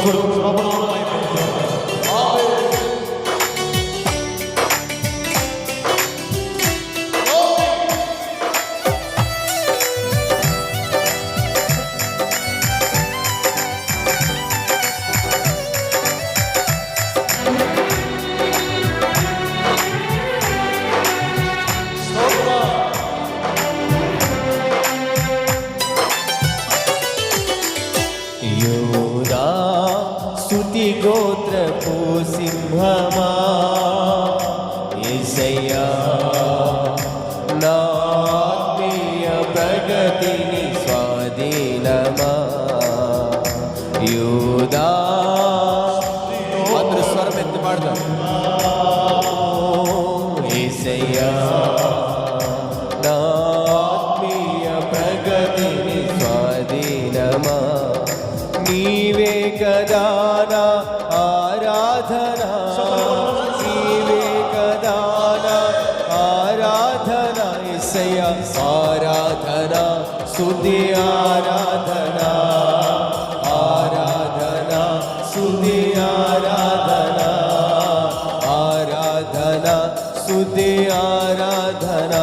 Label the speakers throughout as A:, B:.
A: കൊടുക്കും ఏసయ్యా నా ఆత్మీయ ప్రగతిని స్వాధీనమా? యోదా అందరూ స్వరం ఎత్తి పాడదాం ఏసయ్యా నా ఆత్మీయ ప్రగతిని స్వాధీనమా? నీవే కదా
B: ಸ್ತುತಿ ಆರಾಧನಾ ಆರಾಧನಾ ಸ್ತುತಿ ಆರಾಧನಾ ಆರಾಧನಾ ಸ್ತುತಿ ಆರಾಧನಾ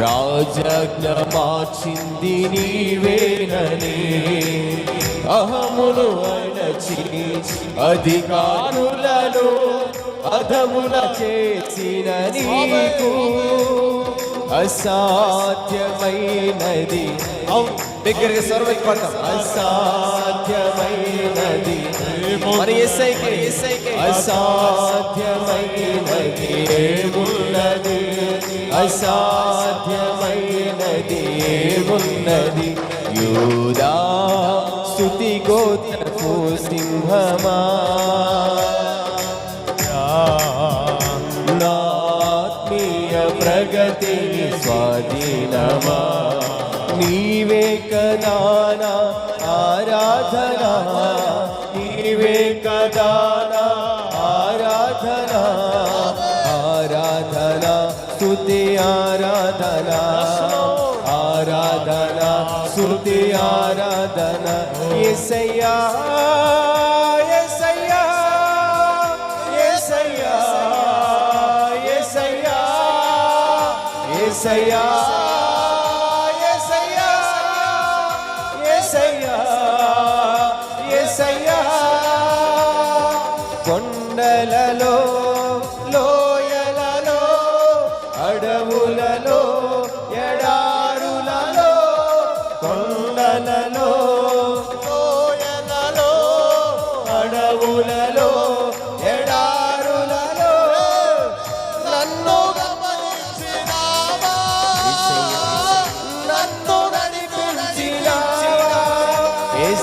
A: రాజజ్ఞ మార్చింది నీవేనని అహమును అణచి అధికారులను అధమున చేసిన నీకు అసాధ్యమైనది. అవును దగ్గరగా సర్వకి పడతాం. అసాధ్యమైనది. మరి ఎస్ఐకే ఎస్ఐకే. అసాధ్యమైనది అసాధ్యమైనది ఏమున్నది యూదా స్థుతి గోత్రపు సింహమా. నా ప్రగతిని స్వాధీనమా. నీవే కదానా ఆరాధన. నీవే కదానా ఆరాధన. స్తుతి ఆరాధన ఆరాధన స్తుతి ఆరాధన ఎసయ్యా ఎసయ్యా ఎసయ్యా ఎసయ్యా ఎసయ్యా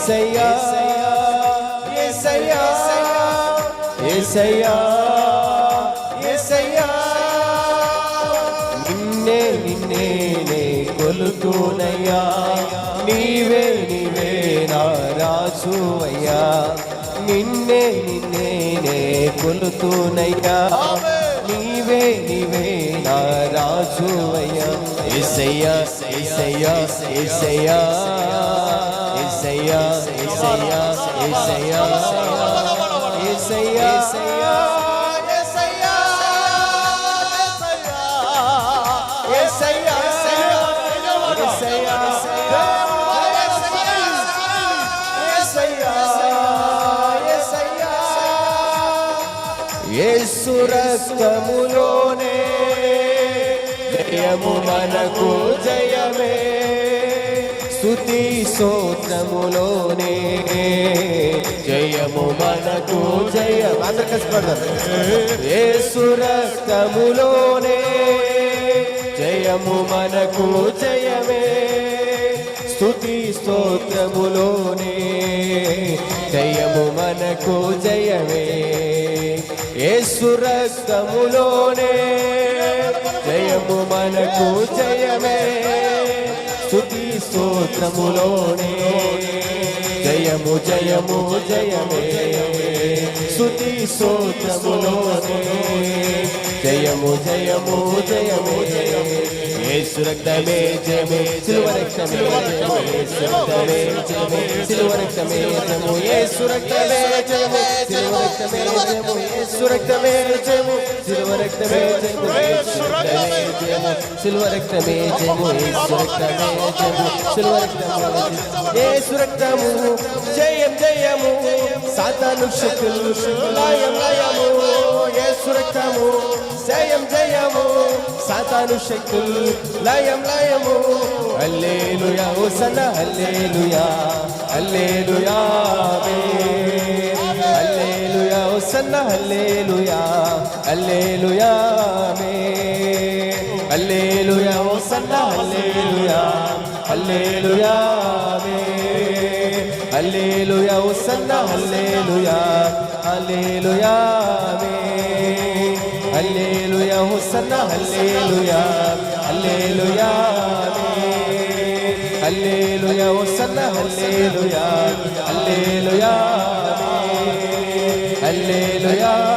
A: ఏసయ్యా ఏసయ్యా ఏసయ్యా ఏసయ్యా. నిన్నే నిన్నేనే కొలుతూనయ్యా. నీవే నీవే నా రాజు అయ్యా నిన్నే నిన్నేనే కొలుతూనయ్యా. నీవే నీవే నా అయ్యా ఏసయ్యా ఏసయ్యా ఏసయ్యా. ఏసయ్యా ఏసయ్యా ఏసయ్యా ఏసయ్యా ఏసురక్తములోనే జయము మనకు జయమే. స్థుతి స్తోత్రములోనే జయము మనకు జయం. అందరు కలిసి పడదాం యేసు జయము మనకు జయమే. స్థుతి స్తోత్రములోనే జయము మనకు జయమే. ఏ రక్తములోనే. జయము మనకు జయమే. స్తోత్రములోనే. జయము జయము జయమే. స్తుతి స్తోత్రములోనే జయము జయము జయమే. యేసు రక్తమే జయమే. సిలువ రక్తమే జయము. యేసు రక్తమే జయమే. సిలువ రక్తమే జయము. యేసు రక్తమే జయము. సిలువ రక్తమే జయము. యేసు రక్తమే జయము. సిలువ రక్తమే జయము. యేసు రక్తమే జయము. సిలువ రక్తమే జయము. యేసు రక్తమే జయము. సిలువ రక్తమే. యేసు రక్తము. జయం జయము. సాతాను శక్తులు లయం లయము యేసు రక్తము. జయం జయము. సాతాను శక్తులు లయం లయము. Hallelujah hosanna hallelujah. Hallelujah amen. Hallelujah hosanna hallelujah. Hallelujah amen. Hallelujah hosanna hallelujah. Hallelujah amen. Hallelujah hosanna hallelujah. Hallelujah, Alleluia, Hallelujah, Hosanna, Hallelujah, Hallelujah, Alleluia, Hallelujah, Hosanna, Hallelujah, Hallelujah, Amen. Hallelujah.